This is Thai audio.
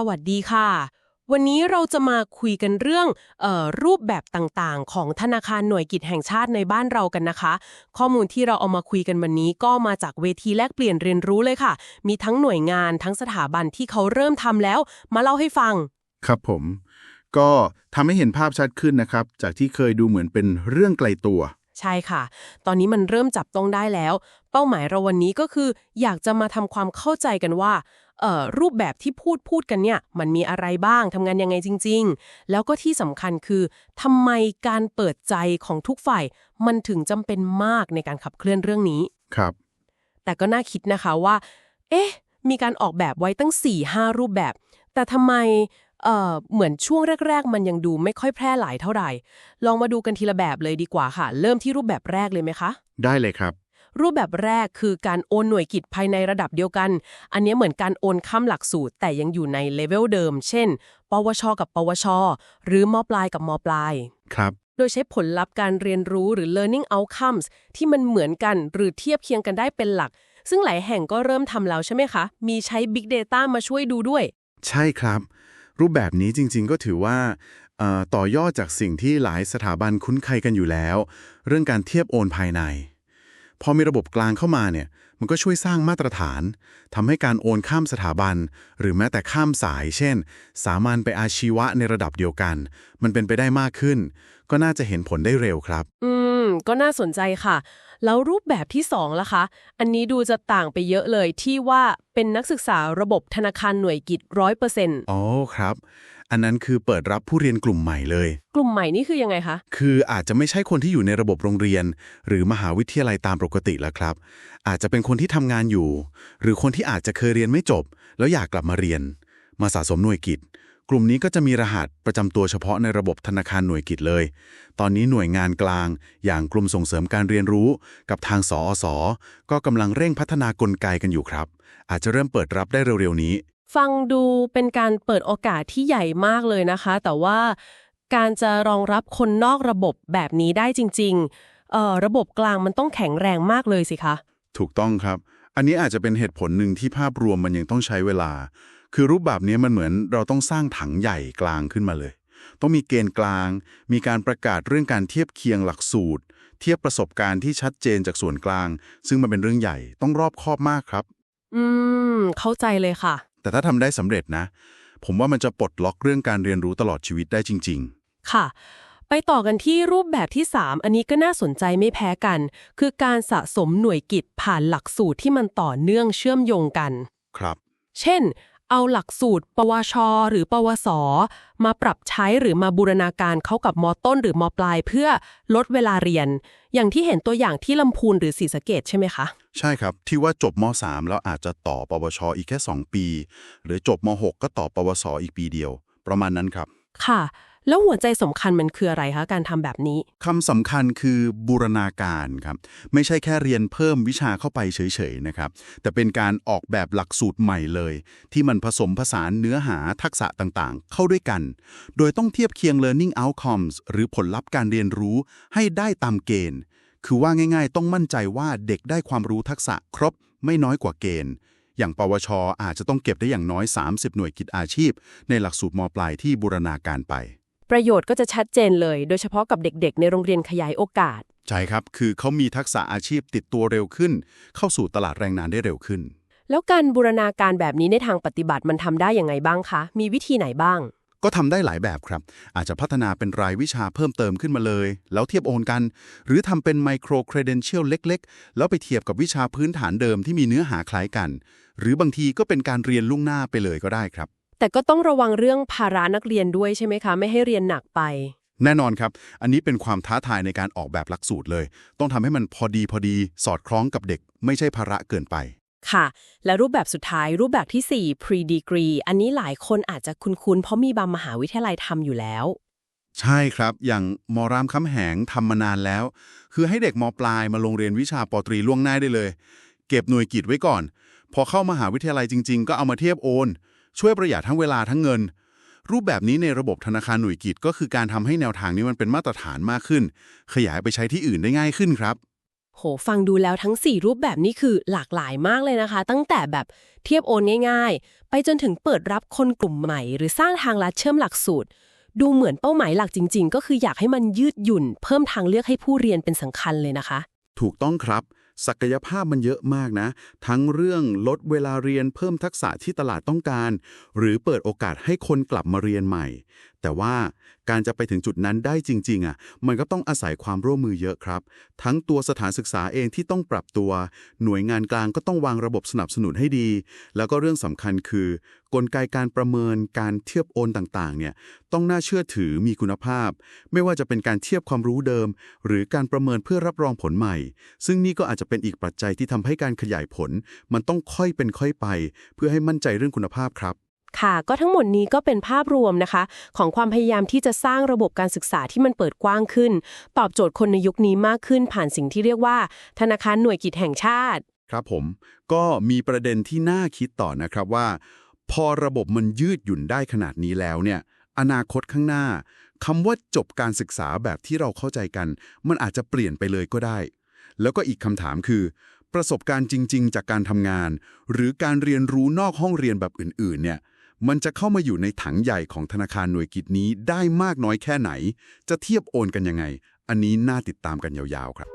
สวัสดีค่ะ วันนี้เราจะมาคุยกันเรื่องออรูปแบบต่างๆ ของธนาคารหน่วยกิจแห่งชาติในบ้านเรากันนะคะ ข้อมูลที่เราเอามาคุยกันวันนี้ก็มาจากเวทีแลกเปลี่ยนเรียนรู้เลยค่ะ มีทั้งหน่วยงานทั้งสถาบันที่เขาเริ่มทำแล้ว มาเล่าให้ฟัง ครับผม ก็ทำให้เห็นภาพชัดขึ้นนะครับ จากที่เคยดูเหมือนเป็นเรื่องไกลตัว ใช่ค่ะ ตอนนี้มันเริ่มจับต้องได้แล้ว เป้าหมายเราวันนี้ก็คือ อยากจะมาทำความเข้าใจกันว่าเอ่อรูปแบบที่พูดพูดกันเนี่ย มันมีอะไรบ้างทำงานยังไงจริง ๆ แล้วก็ที่สำคัญคือทำไมการเปิดใจของทุกฝ่าย มันถึงจำเป็นมากในการขับเคลื่อนเรื่องนี้ ครับ แต่ก็น่าคิดนะคะว่า เอ๊ะ มีการออกแบบไว้ตั้ง4 5รูปแบบ แต่ทำไม เอ่อเหมือนช่วงแรก ๆ มันยังดูไม่ค่อยแพร่หลายเท่าไหร่ ลองมาดูกันทีละแบบเลยดีกว่าค่ะ เริ่มที่รูปแบบแรกเลยไหมคะ ได้เลยครับ รูปแบบแรกคือการโอนหน่วยกิจภายในระดับเดียวกัน อันนี้เหมือนการโอนข้ามหลักสูตร แต่ยังอยู่ในเลเวลเดิม เช่น ปวช กับ ปวช หรือมปลายกับมปลาย ครับ โดยใช้ผลลัพธ์การเรียนรู้หรือ learning outcomes ที่มันเหมือนกันหรือเทียบเคียงกันได้เป็นหลัก ซึ่งหลายแห่งก็เริ่มทำแล้วใช่ไหมคะ มีใช้ Big Data มาช่วยดูด้วย ใช่ครับ รูปแบบนี้จริงๆก็ถือว่าต่อยอดจากสิ่งที่หลายสถาบันคุ้นเคยกันอยู่แล้ว เรื่องการเทียบโอนภายใน พอมีระบบกลางเข้ามาเนี่ยมันก็ช่วยสร้างมาตรฐานทำให้การโอนข้ามสถาบัน หรือแม้แต่ข้ามสาย เช่น สามัญไปอาชีวะในระดับเดียวกัน มันเป็นไปได้มากขึ้น ก็น่าจะเห็นผลได้เร็วครับ อืม ก็น่าสนใจค่ะ แล้วรูปแบบที่2ล่ะคะ อันนี้ดูจะต่างไปเยอะเลยที่ว่าเป็นนักศึกษาระบบธนาคารหน่วยกิจร้อยเปอร์เซ็นต์อ๋อครับ อันนั้นคือเปิดรับผู้เรียนกลุ่มใหม่เลย กลุ่มใหม่นี่คือยังไงคะ คืออาจจะไม่ใช่คนที่อยู่ในระบบโรงเรียน หรือมหาวิทยาลัยตามปกติแล้วครับ อาจจะเป็นคนที่ทำงานอยู่ หรือคนที่อาจจะเคยเรียนไม่จบ แล้วอยากกลับมาเรียน มาสะสมหน่วยกิจ กลุ่มนี้ก็จะมีรหัสประจำตัวเฉพาะในระบบธนาคารหน่วยกิจเลย ตอนนี้หน่วยงานกลาง อย่างกลุ่มส่งเสริมการเรียนรู้กับทางสอสก็กำลังเร่งพัฒนากลไกกันอยู่ครับ อาจจะเริ่มเปิดรับได้เร็วๆนี้ ฟังดูเป็นการเปิดโอกาสที่ใหญ่มากเลยนะคะ แต่ว่าการจะรองรับคนนอกระบบแบบนี้ได้จริงๆเอ่อระบบกลางมันต้องแข็งแรงมากเลยสิคะ ถูกต้องครับ อันนี้อาจจะเป็นเหตุผลหนึ่งที่ภาพรวมมันยังต้องใช้เวลา คือรูปแบบนี้มันเหมือนเราต้องสร้างถังใหญ่กลางขึ้นมาเลย ต้องมีเกณฑ์กลาง มีการประกาศเรื่องการเทียบเคียงหลักสูตร เทียบประสบการณ์ที่ชัดเจนจากส่วนกลาง ซึ่งมันเป็นเรื่องใหญ่ต้องรอบคอบมากครับ อืม เข้าใจเลยค่ะ แต่ถ้าทำได้สำเร็จนะ ผมว่ามันจะปลดล็อกเรื่องการเรียนรู้ตลอดชีวิตได้จริงค่ะไปต่อกันที่รูปแบบที่ 3 อันนี้ก็น่าสนใจไม่แพ้กัน คือการสะสมหน่วยกิจผ่านหลักสูตรที่มันต่อเนื่องเชื่อมโยงกันๆครับ เช่น เอาหลักสูตร ปวช หรือ ปวส มาปรับใช้หรือมาบูรณาการเข้ากับมต้นหรือมปลาย เพื่อลดเวลาเรียน อย่างที่เห็นตัวอย่างที่ลำพูนหรือศรีสะเกดใช่ไหมคะ ใช่ครับ ที่ว่าจบม .3 แล้วอาจจะต่อปวช อีกแค่ 2 ปี หรือจบม .6 ก็ต่อปวส อีกปีเดียว ประมาณนั้นครับ ค่ะแล้วหัวใจสำคัญมันคืออะไรคะการทำแบบนี้ คำสำคัญคือบูรณาการครับ ไม่ใช่แค่เรียนเพิ่มวิชาเข้าไปเฉยๆนะครับ แต่เป็นการออกแบบหลักสูตรใหม่เลย ที่มันผสมผสานเนื้อหาทักษะต่างๆ เข้าด้วยกัน โดยต้องเทียบเคียง learning outcomes หรือผลลัพธ์การเรียนรู้ให้ได้ตามเกณฑ์ คือว่าง่ายๆ ต้องมั่นใจว่าเด็กได้ความรู้ทักษะครบไม่น้อยกว่าเกณฑ์อย่างปวช อาจจะต้องเก็บได้อย่างน้อย 30 หน่วยกิจอาชีพ ในหลักสูตรมปลายที่บูรณาการไป ประโยชน์ก็จะชัดเจนเลย โดยเฉพาะกับเด็กๆ ในโรงเรียนขยายโอกาส ใช่ครับ คือเขามีทักษะอาชีพติดตัวเร็วขึ้น เข้าสู่ตลาดแรงงานได้เร็วขึ้น แล้วการบูรณาการแบบนี้ในทางปฏิบัติมันทำได้ยังไงบ้างคะ มีวิธีไหนบ้าง ก็ทำได้หลายแบบครับ อาจจะพัฒนาเป็นรายวิชาเพิ่มเติมขึ้นมาเลย แล้วเทียบโอนกัน หรือทำเป็นไมโครเครเดนเชียลเล็ก ๆ แล้วไปเทียบกับวิชาพื้นฐานเดิมที่มีเนื้อหาคล้ายกัน หรือบางทีก็เป็นการเรียนล่วงหน้าไปเลยก็ได้ครับ แต่ก็ต้องระวังเรื่องภาระนักเรียนด้วยใช่ไหมคะ ไม่ให้เรียนหนักไป แน่นอนครับ อันนี้เป็นความท้าทายในการออกแบบหลักสูตรเลย ต้องทำให้มันพอดีพอดีสอดคล้องกับเด็ก ไม่ใช่ภาระเกินไป ค่ะ และรูปแบบสุดท้ายรูปแบบที่ 4 pre degree อันนี้หลายคนอาจจะคุ้นๆ เพราะมีบางมหาวิทยาลัยทำอยู่แล้ว ใช่ครับ อย่างมรามคำแหงทำมานานแล้ว คือให้เด็กมปลายมาลงเรียนวิชาปตรีล่วงหน้าได้เลย เก็บหน่วยกิจไว้ก่อน พอเข้ามหาวิทยาลัยจริง ๆ ก็เอามาเทียบโอน ช่วยประหยัดทั้งเวลาทั้งเงิน รูปแบบนี้ในระบบธนาคารหน่วยกิจก็คือการทำให้แนวทางนี้มันเป็นมาตรฐานมากขึ้น ขยายไปใช้ที่อื่นได้ง่ายขึ้นครับโหฟังดูแล้วทั้ง 4 รูปแบบนี้คือหลากหลายมากเลยนะคะ ตั้งแต่แบบเทียบโอนง่ายๆ ไปจนถึงเปิดรับคนกลุ่มใหม่ หรือสร้างทางลัดเชื่อมหลักสูตร ดูเหมือนเป้าหมายหลักจริง ๆ ก็คืออยากให้มันยืดหยุ่น เพิ่มทางเลือกให้ผู้เรียนเป็นสำคัญเลยนะคะ ถูกต้องครับ ศักยภาพมันเยอะมากนะ ทั้งเรื่องลดเวลาเรียนเพิ่มทักษะที่ตลาดต้องการ หรือเปิดโอกาสให้คนกลับมาเรียนใหม่แต่ว่าการจะไปถึงจุดนั้นได้จริงๆอะมันก็ต้องอาศัยความร่วมมือเยอะครับ ทั้งตัวสถานศึกษาเองที่ต้องปรับตัว หน่วยงานกลางก็ต้องวางระบบสนับสนุนให้ดี แล้วก็เรื่องสำคัญคือ กลไกการประเมินการเทียบโอนต่างๆเนี่ยต้องน่าเชื่อถือมีคุณภาพ ไม่ว่าจะเป็นการเทียบความรู้เดิม หรือการประเมินเพื่อรับรองผลใหม่ ซึ่งนี่ก็อาจจะเป็นอีกปัจจัยที่ทำให้การขยายผล มันต้องค่อยเป็นค่อยไป เพื่อให้มั่นใจเรื่องคุณภาพครับ ค่ะ ก็ทั้งหมดนี้ก็เป็นภาพรวมนะคะ ของความพยายามที่จะสร้างระบบการศึกษาที่มันเปิดกว้างขึ้น ตอบโจทย์คนในยุคนี้มากขึ้น ผ่านสิ่งที่เรียกว่า ธนาคารหน่วยกิจแห่งชาติ ครับผม ก็มีประเด็นที่น่าคิดต่อนะครับว่า พอระบบมันยืดหยุ่นได้ขนาดนี้แล้วเนี่ย อนาคตข้างหน้าคำว่าจบการศึกษาแบบที่เราเข้าใจกัน มันอาจจะเปลี่ยนไปเลยก็ได้ แล้วก็อีกคำถามคือประสบการณ์จริง ๆ จากการทำงาน หรือการเรียนรู้นอกห้องเรียนแบบอื่น ๆ เนี่ย มันจะเข้ามาอยู่ในถังใหญ่ของธนาคารหน่วยกิจนี้ได้มากน้อยแค่ไหน จะเทียบโอนกันยังไง อันนี้น่าติดตามกันยาวๆครับ